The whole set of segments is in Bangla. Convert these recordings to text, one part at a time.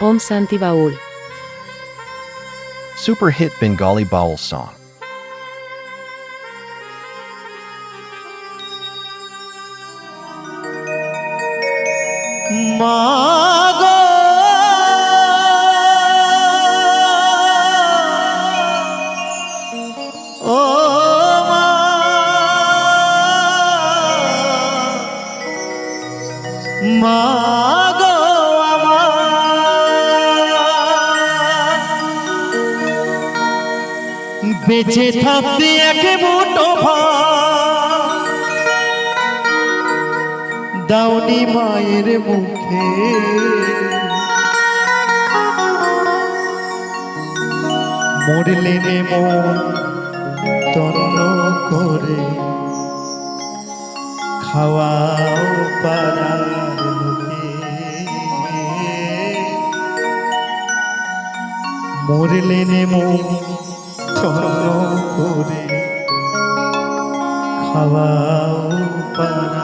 Om Santi Baul. Super hit Bengali Baul song. মাগো বেঁচে থাকতে এক ভাত। দাউনি মায়ের মুখে। মরলে মন তন্ন করে। খাওয়াও পাড়ার মরলে মন তন্ন করে খাওয়াও পাড়ার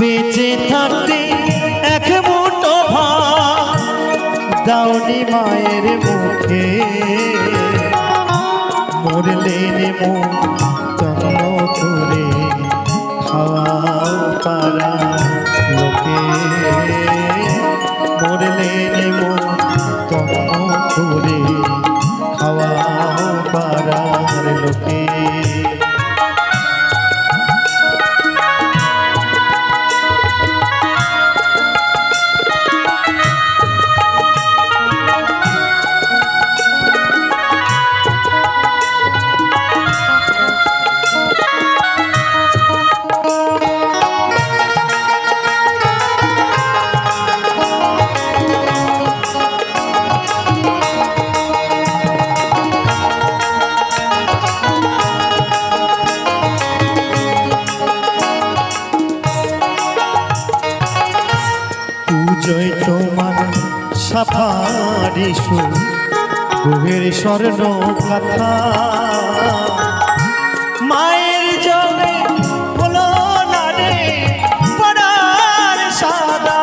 বেঁচে থাকতে এক মুঠো ভাত দাউনি মায়ের মুখে। মরলে নে মন তন্ন করে পারা লোকে। মরলে নে সুর বুহের স্বর্ণ কথা মায়ের জলে হলো না রে পড়ার সাদা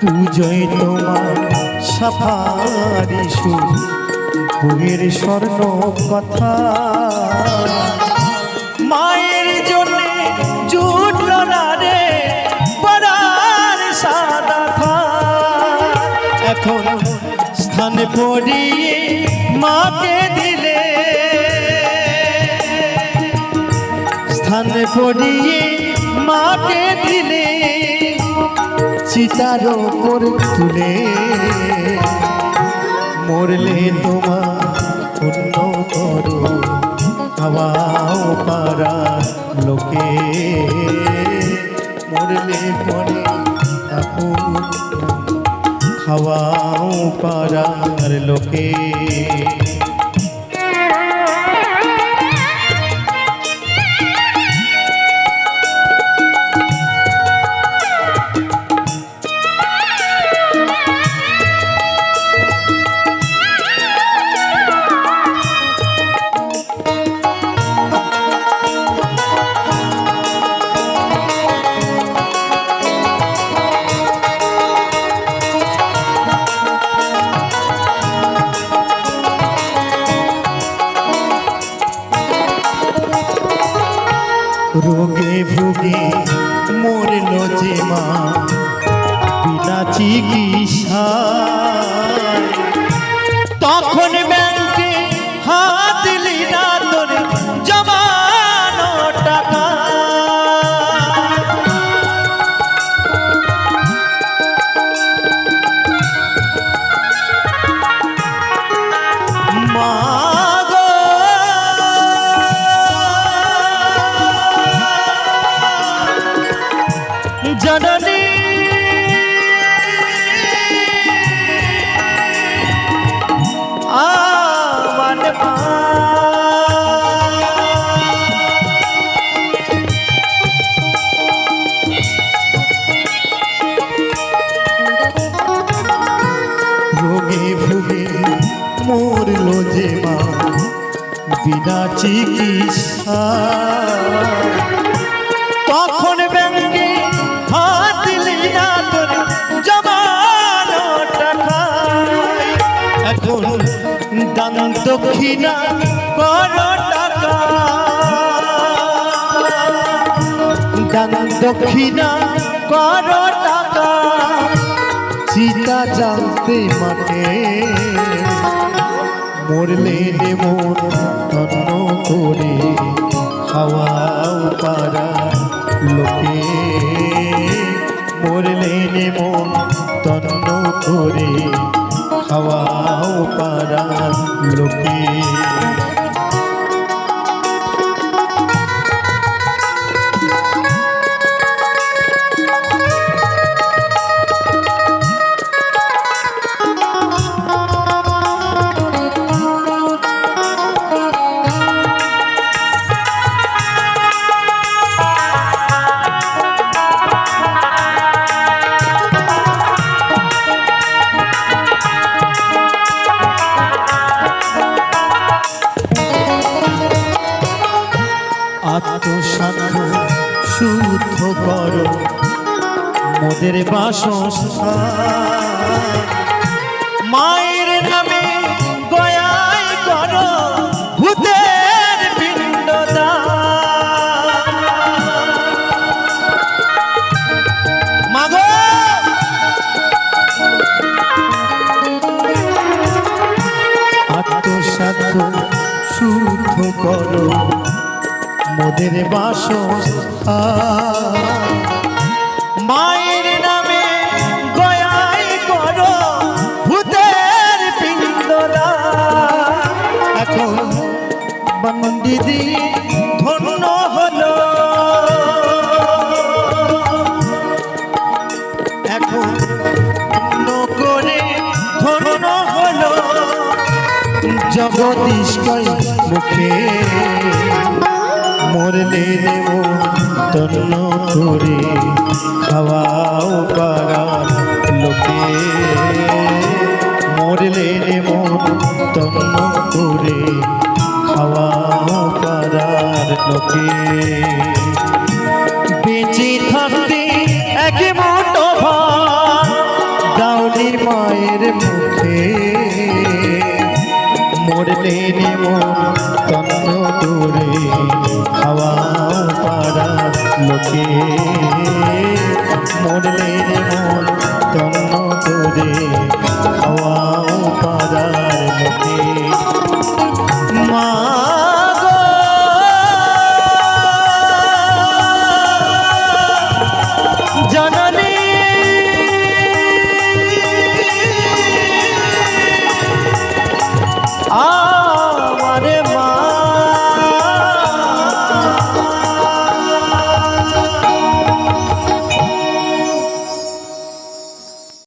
পুজোয় তোমার সাফারি সুর। বুহের স্বর্ণ কথা। মায়ের জন্য জুটল না রে, পড়ার সাদা। এখন স্থানে পড়িয়ে মাকে দিলে। স্থানে পড়িয়ে মাকে দিলে, চিতার ওপর তুলে। মরলে তোমার পুণ্য করো। খাওয়াও পারা লোকে। মরলে পরে আপন খাওয়াও পারার লোকে। রোগে ভোগে মরল যে মা। বিনা চিকিৎসা জননী আমার মা। রোগে ভুগে মরলো যে মা বিনা চিকিৎসা দক্ষিণা কর টাকা দক্ষিণা কর টাকা চিতা জানতে মাঠে। মরলে মন তন্ন করে পারা লোকে। মরলে মন তন্ন করে খাওয়াও মোদের বাসস্থান। মায়ের নামে গয়াই করো ভূতের মাগো। শুদ্ধ করো মোদের বাসস্থান। মায়ের বন্দিদি ধন্য হলো। এখন করে ধন্য হলো। জগদীশ্বর মুখে। মরলে দেব করে। খাওয়াও পারা লোকে। মরলে দেব তন্ন করে। খাওয়াও পারার লোকে।